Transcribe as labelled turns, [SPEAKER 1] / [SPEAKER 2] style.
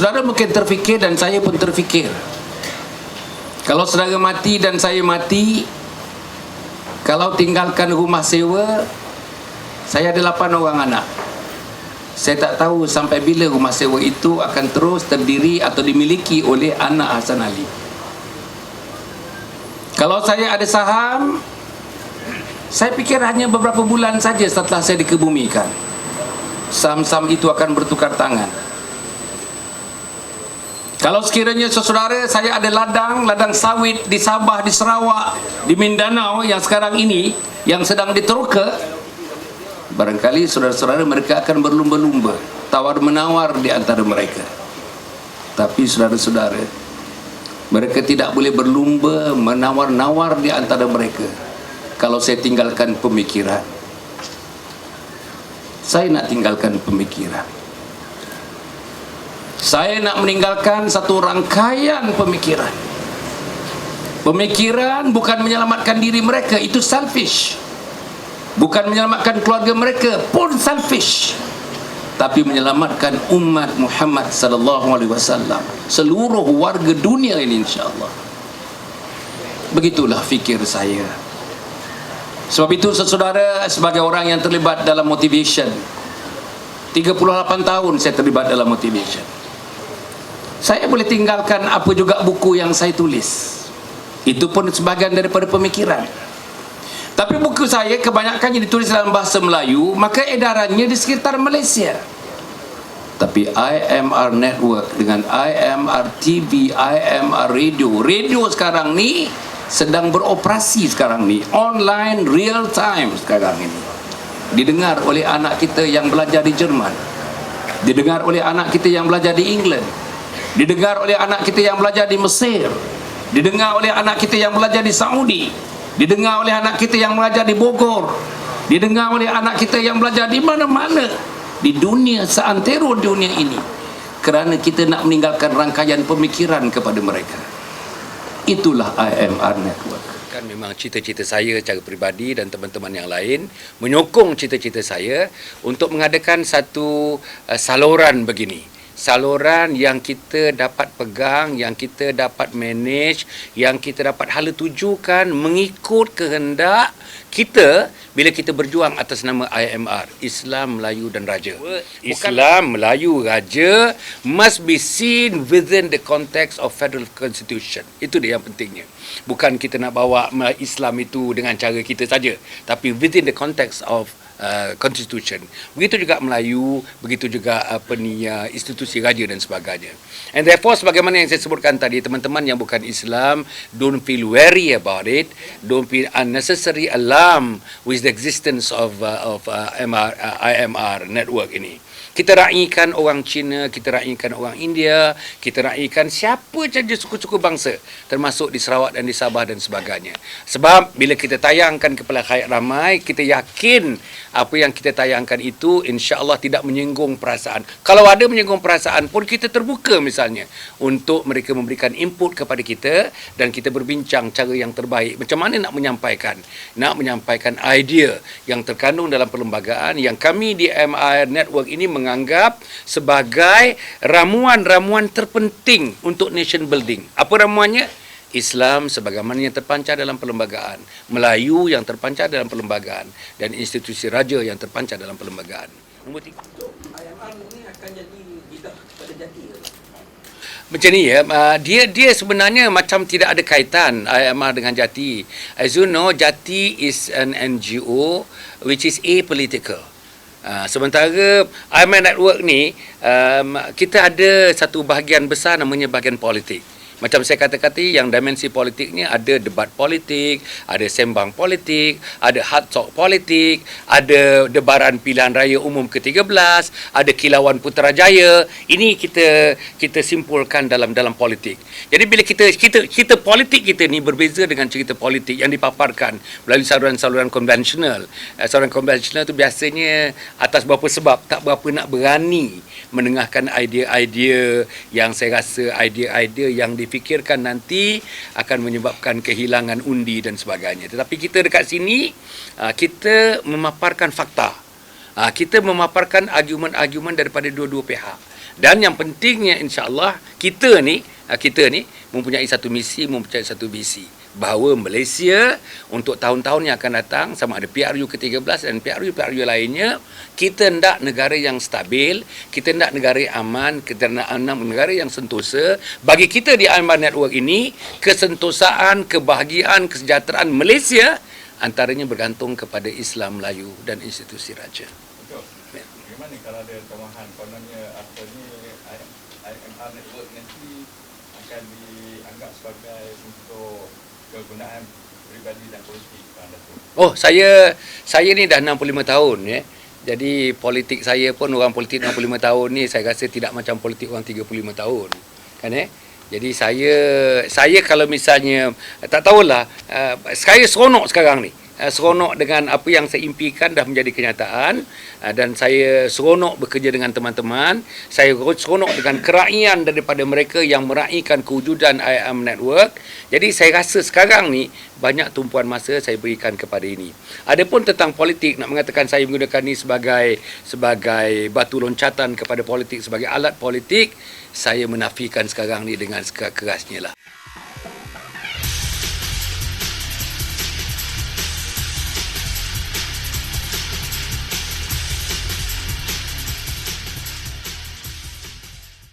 [SPEAKER 1] Saudara mungkin terfikir dan saya pun terfikir. Kalau saudara mati dan saya mati, kalau tinggalkan rumah sewa, saya ada lapan orang anak. Saya tak tahu sampai bila rumah sewa itu akan terus terdiri atau dimiliki oleh anak Hasan Ali. Kalau saya ada saham, saya fikir hanya beberapa bulan saja setelah saya dikebumikan. Saham-saham itu akan bertukar tangan. Kalau sekiranya saudara saya ada ladang, ladang sawit di Sabah, di Sarawak, di Mindanao yang sekarang ini yang sedang diteroka, barangkali saudara-saudara mereka akan berlumba-lumba, tawar menawar di antara mereka. Tapi saudara-saudara, mereka tidak boleh berlumba menawar-nawar di antara mereka. Kalau saya tinggalkan pemikiran, saya nak tinggalkan pemikiran. Saya nak meninggalkan satu rangkaian pemikiran. Pemikiran bukan menyelamatkan diri mereka, itu selfish. Bukan menyelamatkan keluarga mereka, pun selfish. Tapi menyelamatkan umat Muhammad sallallahu alaihi wasallam, seluruh warga dunia ini insya-Allah. Begitulah fikir saya. Sebab itu saudara sebagai orang yang terlibat dalam motivation 38 tahun saya terlibat dalam motivation saya boleh tinggalkan apa juga buku yang saya tulis. Itu pun sebahagian daripada pemikiran. Tapi buku saya kebanyakannya ditulis dalam bahasa Melayu maka edarannya di sekitar Malaysia. Tapi IMR Network dengan IMR TV, IMR Radio. Radio sekarang ni sedang beroperasi sekarang ni. Online real time sekarang ini. Didengar oleh anak kita yang belajar di Jerman. Didengar oleh anak kita yang belajar di England didengar oleh anak kita yang belajar di Mesir. Didengar oleh anak kita yang belajar di Saudi. Didengar oleh anak kita yang belajar di Bogor. Didengar oleh anak kita yang belajar di mana-mana. Di dunia seantero dunia ini. Kerana kita nak meninggalkan rangkaian pemikiran kepada mereka. Itulah IMR Network.
[SPEAKER 2] Kan memang cita-cita saya secara peribadi dan teman-teman yang lain menyokong cita-cita saya untuk mengadakan satu uh, saluran begini saluran yang kita dapat pegang, yang kita dapat manage, yang kita dapat hala tujukan mengikut kehendak kita bila kita berjuang atas nama IMR, Islam Melayu dan Raja. Islam Melayu Raja must be seen within the context of federal constitution. Itu dia yang pentingnya. Bukan kita nak bawa Islam itu dengan cara kita saja, tapi within the context of Uh, constitution. Begitu juga Melayu, begitu juga apa ni uh, institusi raja dan sebagainya. And therefore sebagaimana yang saya sebutkan tadi, teman-teman yang bukan Islam don't feel worry about it, don't feel unnecessary alarm with the existence of uh, of uh, MR, uh, IMR network ini. Kita raikan orang Cina, kita raikan orang India, kita raikan siapa saja suku-suku bangsa termasuk di Sarawak dan di Sabah dan sebagainya. Sebab bila kita tayangkan kepada khayat ramai, kita yakin apa yang kita tayangkan itu insya-Allah tidak menyinggung perasaan. Kalau ada menyinggung perasaan pun kita terbuka misalnya untuk mereka memberikan input kepada kita dan kita berbincang cara yang terbaik macam mana nak menyampaikan nak menyampaikan idea yang terkandung dalam perlembagaan yang kami di MIR Network ini menganggap sebagai ramuan-ramuan terpenting untuk nation building. Apa ramuannya? Islam sebagaimana yang terpancar dalam perlembagaan, Melayu yang terpancar dalam perlembagaan dan institusi raja yang terpancar dalam perlembagaan. Nombor tiga. Ini akan jadi pada jati. Macam ni ya, uh, dia dia sebenarnya macam tidak ada kaitan IMR dengan Jati. As you know, Jati is an NGO which is apolitical. Uh, sementara IMN Network ni um, kita ada satu bahagian besar namanya bahagian politik. Macam saya kata-kata yang dimensi politiknya ada debat politik, ada sembang politik, ada hard talk politik, ada debaran pilihan raya umum ke-13, ada kilauan Putrajaya. Ini kita kita simpulkan dalam dalam politik. Jadi bila kita kita kita politik kita ni berbeza dengan cerita politik yang dipaparkan melalui saluran-saluran konvensional. Eh, saluran konvensional tu biasanya atas beberapa sebab tak berapa nak berani menengahkan idea-idea yang saya rasa idea-idea yang di difikirkan nanti akan menyebabkan kehilangan undi dan sebagainya. Tetapi kita dekat sini ah, kita memaparkan fakta. Ah, kita memaparkan argumen-argumen daripada dua-dua pihak. Dan yang pentingnya insya-Allah kita ni ah, kita ni mempunyai satu misi, mempunyai satu visi bahawa Malaysia untuk tahun-tahun yang akan datang sama ada PRU ke-13 dan PRU-PRU lainnya kita hendak negara yang stabil, kita hendak negara yang aman, kita hendak negara yang sentosa. Bagi kita di Iron Network ini, kesentosaan, kebahagiaan, kesejahteraan Malaysia antaranya bergantung kepada Islam Melayu dan institusi raja.
[SPEAKER 3] Betul.
[SPEAKER 2] Ya.
[SPEAKER 3] Bagaimana kalau ada tambahan kononnya apa ni IMR network nanti akan dianggap sebagai untuk kegunaan peribadi dan politik Tuan Datuk.
[SPEAKER 2] Oh, saya saya ni dah 65 tahun ya. Jadi politik saya pun orang politik 65 tahun ni saya rasa tidak macam politik orang 35 tahun. Kan eh? Jadi saya saya kalau misalnya tak tahulah uh, saya seronok sekarang ni. Uh, seronok dengan apa yang saya impikan dah menjadi kenyataan uh, dan saya seronok bekerja dengan teman-teman. Saya seronok dengan keraian daripada mereka yang meraihkan kewujudan IAM Network. Jadi saya rasa sekarang ni banyak tumpuan masa saya berikan kepada ini. Adapun tentang politik nak mengatakan saya menggunakan ini sebagai sebagai batu loncatan kepada politik sebagai alat politik, saya menafikan sekarang ni dengan sekerasnya lah.